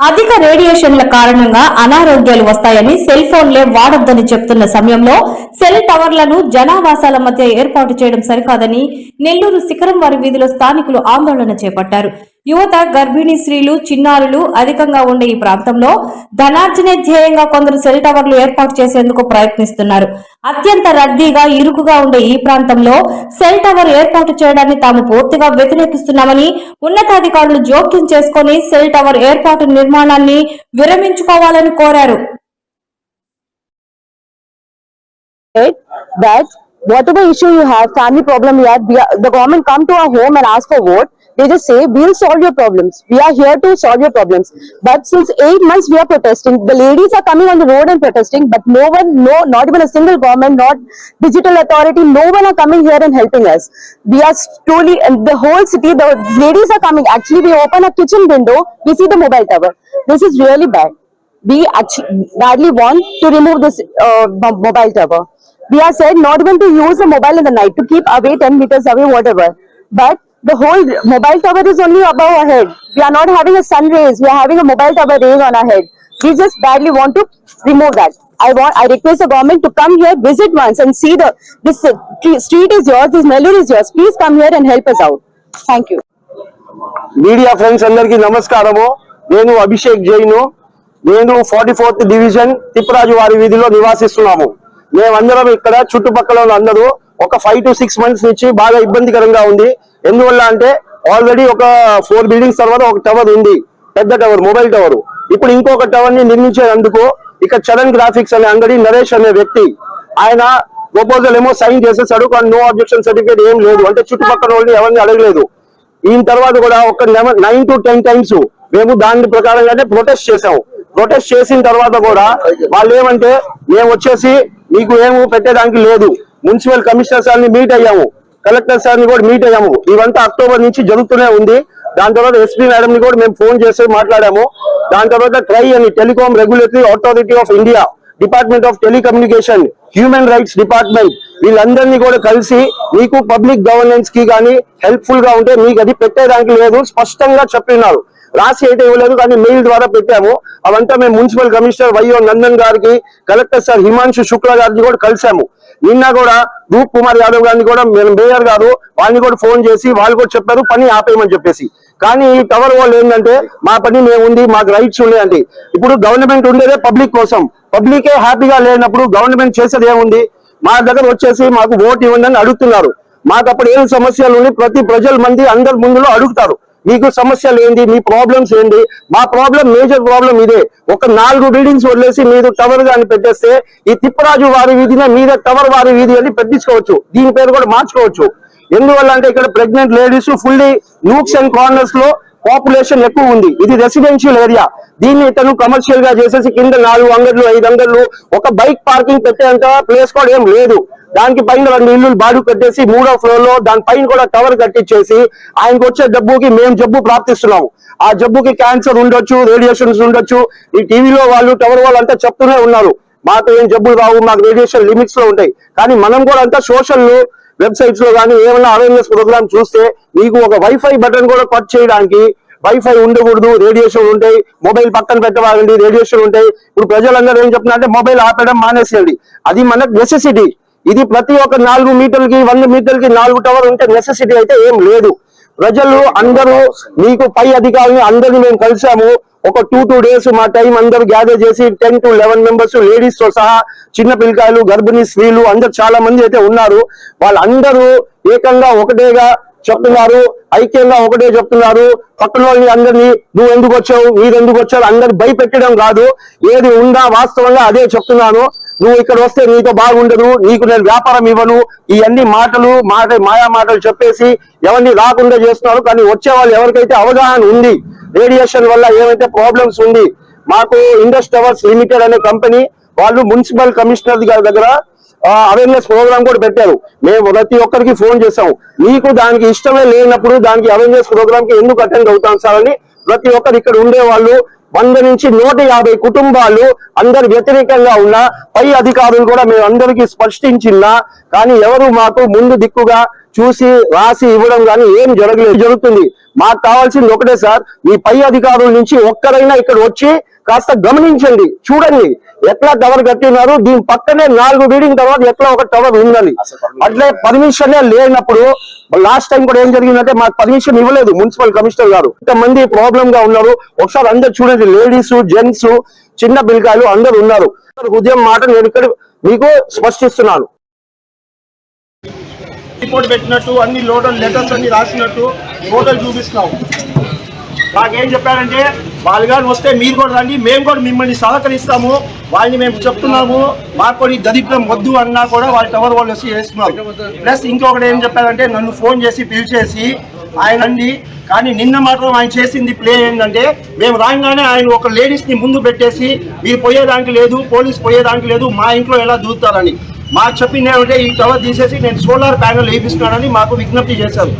అధిక రేడియేషన్ల కారణంగా అనారోగ్యాలు వస్తాయని సెల్ ఫోన్లే వాడొద్దని చెప్తున్న సమయంలో సెల్ టవర్లను జనావాసాల మధ్య ఏర్పాటు చేయడం సరికాదని నెల్లూరు శిఖరం వారి వీధిలో స్థానికులు ఆందోళన చేపట్టారు. యువత గర్భిణీ స్త్రీలు చిన్నారులు అధికంగా ఉండే ఈ ప్రాంతంలో ధనార్జనే ధ్యేయంగా కొందరు సెల్ టవర్లు ఏర్పాటు చేసేందుకు ప్రయత్నిస్తున్నారు అత్యంత రద్దీగా ఇరుకుగా ఉండే ఈ ప్రాంతంలో సెల్ టవర్ ఏర్పాటు చేయడాన్ని తాము పూర్తిగా వ్యతిరేకిస్తున్నామని ఉన్నతాధికారులు జోక్యం చేసుకుని సెల్ టవర్ ఏర్పాటు నిర్మాణాన్ని విరమించుకోవాలని కోరారు said that whatever issue you have, family problem you have, the government come to our home and ask for vote. They just say, we'll solve your problems. We are here to solve your problems. But since eight months we are protesting, the ladies are coming on the road and protesting, but no one, no, not even a single government, not digital authority, no one are coming here and helping us. We are slowly, and the whole city, the ladies are coming. Actually, we open a kitchen window, we see the mobile tower. This is really bad. We actually badly want to remove this uh, mobile tower. We are said not even to use the mobile in the night, to keep away 10 meters away, whatever. But the whole mobile tower is only above our head. We are not having a sun rays, we are having a mobile tower rays on our head. We just badly want to remove that. I want, I request the government to come here, visit once and see the, this street is yours, this Nellore is yours. Please come here and help us out. Thank you. Media friends అందరికీ నమస్కారము నేను అభిషేక్ జైను నేను forty fourth division Tipparaju వారి వీధిలో నివాసిస్తున్నాము మేమందరం ఇక్కడ చుట్టుపక్కల అందరూ ఒక ఫైవ్ టు సిక్స్ మంత్స్ నుంచి బాగా ఇబ్బందికరంగా ఉంది ఎందువల్ల అంటే ఆల్రెడీ ఒక ఫోర్ బిల్డింగ్స్ తర్వాత ఒక టవర్ ఉంది. పెద్ద టవర్ మొబైల్ టవర్ ఇప్పుడు ఇంకొక టవర్ని నిర్మించేందుకు ఇక్కడ చరణ్ గ్రాఫిక్స్ అనే అంగడి నరేష్ అనే వ్యక్తి ఆయన ప్రపోజల్ ఏమో సైన్ చేసేసాడు కానీ నో అబ్జెక్షన్ సర్టిఫికేట్ ఏం లేదు. అంటే చుట్టుపక్కల వాళ్ళని ఎవరిని అడగలేదు. ఈయన తర్వాత కూడా ఒక నైన్ టు టెన్ టైమ్స్ మేము దాని ప్రకారంగానే ప్రొటెస్ట్ చేసాము ప్రొటెస్ట్ చేసిన తర్వాత కూడా వాళ్ళు ఏమంటే మేము వచ్చేసి మీకు ఏమి పెట్టేదానికి లేదు. మున్సిపల్ కమిషనర్ సార్ని మీట్ అయ్యాము. కలెక్టర్ సార్ని కూడా మీట్ అయ్యాము. ఇవంతా అక్టోబర్ నుంచి జరుగుతూనే ఉంది. దాని తర్వాత ఎస్పీ మేడం ని కూడా మేము ఫోన్ చేసి మాట్లాడాము. దాని తర్వాత ట్రై అని telecom regulatory authority of India department of telecommunication human rights department వీళ్ళందరినీ కూడా కలిసి మీకు పబ్లిక్ గవర్నెన్స్కి కానీ హెల్ప్ఫుల్గా ఉంటే మీకు అది పెట్టేదానికి లేదు. స్పష్టంగా చెప్పినారు. రాసి అయితే ఇవ్వలేదు కానీ మెయిల్ ద్వారా పెట్టాము. అవంతా మేము మున్సిపల్ కమిషనర్ వైఓ నందన్ గారికి కలెక్టర్ సార్ హిమాంశు శుక్లా గారిని కూడా కలిసాము నిన్న కూడా రూప్ కుమార్ యాదవ్ గారిని కూడా మేము మేయర్ గారు వాళ్ళని కూడా ఫోన్ చేసి వాళ్ళు కూడా చెప్పారు పని ఆపేయమని చెప్పేసి. కానీ ఈ టవర్ వాళ్ళు ఏంటంటే మా పని మేము ఉంది మాకు రైట్స్ ఉన్నాయండి ఇప్పుడు గవర్నమెంట్ ఉండేదే పబ్లిక్ కోసం. పబ్లికే హ్యాపీగా లేనప్పుడు గవర్నమెంట్ చేసేది ఏముంది? మా దగ్గర వచ్చేసి మాకు ఓటు ఇవ్వండి అని అడుగుతున్నారు. మాకు అప్పుడు ఏం సమస్యలు ప్రతి ప్రజల మంది అందరి ముందులో అడుగుతారు. మీకు సమస్యలు ఏంటి మీ ప్రాబ్లమ్స్ ఏంటి మా ప్రాబ్లం మేజర్ ప్రాబ్లం ఇదే. ఒక నాలుగు బిల్డింగ్స్ వదిలేసి మీరు టవర్ గాని పెట్టేస్తే ఈ తిప్పరాజు వారి వీధినే మీద టవర్ వారి వీధి అని పెట్టించుకోవచ్చు. దీని పేరు కూడా మార్చుకోవచ్చు. ఎందువల్ల అంటే ఇక్కడ pregnant ladies fully nooks and కార్నర్స్లో population ఎక్కువ ఉంది. ఇది రెసిడెన్షియల్ ఏరియా. దీన్ని ఇతను కమర్షియల్గా చేసేసి కింద నాలుగు అంగడ్లు ఐదు అంగళ్ళు ఒక బైక్ పార్కింగ్ పెట్టేంత ప్లేస్ కూడా ఏం లేదు. దానికి పైన రెండు ఇల్లు బాడు కట్టేసి మూడో ఫ్లోర్లో దాని పైన కూడా టవర్ కట్టించేసి ఆయనకు వచ్చే జబ్బుకి మేము జబ్బు ప్రాప్తిస్తున్నాము. ఆ జబ్బుకి క్యాన్సర్ ఉండొచ్చు రేడియేషన్స్ ఉండొచ్చు. ఈ టీవీలో వాళ్ళు టవర్ వాళ్ళు అంతా చెప్తూనే ఉన్నారు. మాకు ఏం జబ్బులు రావు మాకు రేడియేషన్ లిమిట్స్లో ఉంటాయి. కానీ మనం కూడా అంతా సోషల్ వెబ్సైట్స్లో కానీ ఏమైనా అవేర్నెస్ ప్రోగ్రామ్ చూస్తే మీకు ఒక వైఫై బటన్ కూడా కట్ చేయడానికి వైఫై ఉండకూడదు రేడియేషన్ ఉంటాయి మొబైల్ పక్కన పెట్టవాలండి రేడియేషన్ ఉంటాయి. ఇప్పుడు ప్రజలందరూ ఏం చెప్తున్నారంటే మొబైల్ ఆపేయడం మానేసేయండి. అది మనకు నెసెసిటీ ఇది ప్రతి ఒక్క నాలుగు మీటర్లకి వంద మీటర్లకి నాలుగు టవర్ ఉంటే నెసెసిటీ అయితే ఏం లేదు. ప్రజలు అందరూ మీకు పై అధికారులు అందరినీ మేము కలిసాము. ఒక టూ టూ డేస్ మా టైం అందరూ గ్యాదర్ చేసి టెన్ టు లెవెన్ మెంబర్స్ లేడీస్తో సహా చిన్న పిల్లకాయలు గర్భిణీ స్త్రీలు అందరు చాలా మంది అయితే ఉన్నారు. వాళ్ళందరూ ఏకంగా ఒకటేగా చెప్తున్నారు. ఐక్యంగా ఒకటే చెప్తున్నారు. పక్కన వాళ్ళని అందరినీ నువ్వు ఎందుకు వచ్చావు? మీరు ఎందుకు వచ్చావు అందరు భయపెట్టడం కాదు ఏది ఉందా వాస్తవంగా అదే చెప్తున్నాను. నువ్వు ఇక్కడ వస్తే నీతో బాగుండదు నీకు నేను వ్యాపారం ఇవ్వను ఇవన్నీ మాటలు మాట మాయా మాటలు చెప్పేసి ఎవరిని రాకుండా చేస్తున్నారు. కానీ వచ్చే వాళ్ళు ఎవరికైతే అవగాహన ఉంది రేడియేషన్ వల్ల ఏమైతే ప్రాబ్లమ్స్ ఉంది మాకు ఇండస్ టవర్స్ లిమిటెడ్ అనే కంపెనీ వాళ్ళు మున్సిపల్ కమిషనర్ గారి దగ్గర అవేర్నెస్ ప్రోగ్రామ్ కూడా పెట్టారు. మేము ప్రతి ఒక్కరికి ఫోన్ చేసాము మీకు దానికి ఇష్టమే లేనప్పుడు దానికి అవేర్నెస్ ప్రోగ్రామ్కి ఎందుకు అటెండ్ అవుతాం సార్ అని ప్రతి ఒక్కరు ఇక్కడ ఉండే వాళ్ళు వంద నుంచి నూట యాభై కుటుంబాలు అందరు వ్యతిరేకంగా ఉన్న పై అధికారులు కూడా మేము అందరికీ స్పష్టించినా కానీ ఎవరు మాకు ముందు దిక్కుగా చూసి రాసి ఇవ్వడం కానీ ఏం జరగలేదు. జరుగుతుంది? మాకు కావాల్సింది ఒకటే సార్ మీ పై అధికారుల నుంచి ఒక్కరైనా ఇక్కడ వచ్చి కాస్త గమనించండి చూడండి. ఎట్లా టవర్ కట్టినారు దీని పక్కనే నాలుగు బిల్డింగ్ తర్వాత ఎట్లా ఒక టవర్ ఉందని. అట్లే పర్మిషన్ లేనప్పుడు లాస్ట్ టైం కూడా ఏం జరిగిందంటే మాకు పర్మిషన్ ఇవ్వలేదు మున్సిపల్ కమిషనర్ గారు. ఇంతమంది ప్రాబ్లం గా ఉన్నారు. ఒకసారి అందరు చూడండి లేడీస్ జెంట్స్ చిన్న పిల్లకాయలు అందరు ఉన్నారు. ఉదయం మాట నేను ఇక్కడ మీకు స్పష్టిస్తున్నాను. రిపోర్ట్ పెట్టినట్టు అన్ని లోటల్ లెటర్స్ అన్ని రాసినట్టు ఫోటోలు చూపిస్తున్నాం. మాకేం చెప్పారంటే వాళ్ళు కానీ వస్తే మీరు కూడా రండి మేము కూడా మిమ్మల్ని సహకరిస్తాము వాళ్ళని మేము చెప్తున్నాము మాకు కూడా ఈ దరిద్రం వద్దు అన్నా కూడా వాళ్ళ టవర్ వాళ్ళు వచ్చి వేస్తున్నారు ప్లస్ ఇంకొకటి ఏం చెప్పారంటే నన్ను ఫోన్ చేసి పిలిచేసి ఆయన అండి కానీ నిన్న మాత్రం ఆయన చేసింది ప్లే ఏంటంటే మేము రాగానే ఆయన ఒక లేడీస్ని ముందు పెట్టేసి మీరు పోయేదానికి లేదు పోలీస్ పోయేదానికి లేదు మా ఇంట్లో ఎలా దూరుతారని. మాకు చెప్పింది ఏమంటే ఈ టవర్ తీసేసి నేను సోలార్ ప్యానెల్ వేయిస్తున్నానని మాకు విజ్ఞప్తి చేశారు.